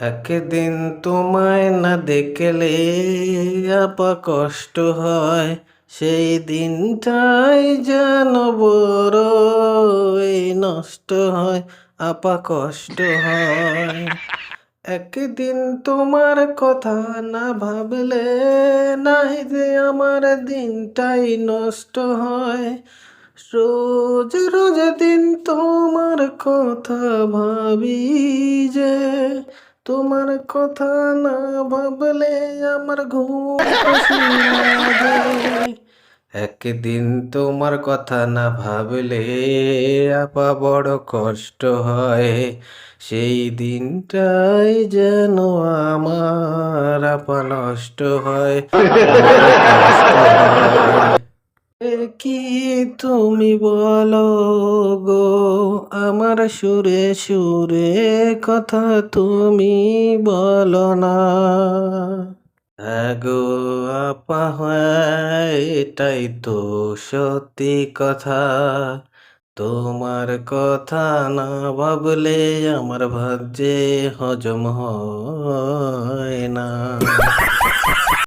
একদিন তোমায় না দেখলে আপা কষ্ট হয়। সেই দিনটাই যেন বড়ই নষ্ট হয়, আপা কষ্ট হয়। একদিন তোমার কথা না ভাবলে নাই যে আমার দিনটাই নষ্ট হয়। রোজ রোজ দিন তোমার কথা ভাবি যে তোমার কথা না ভাবলে আমার ঘুম একদিন তোমার কথা না ভাবলে আপা বড় কষ্ট হয়। সেই দিনটাই যেন আমার আপা নষ্ট হয়। কি তুমি বলো গো? আমার সুরে সুরে কথা তুমি বলো না। গো আপা এটাই তো সত্যি কথা। তোমার কথা না ভাবলে আমার ভাত যে হজম হয় না।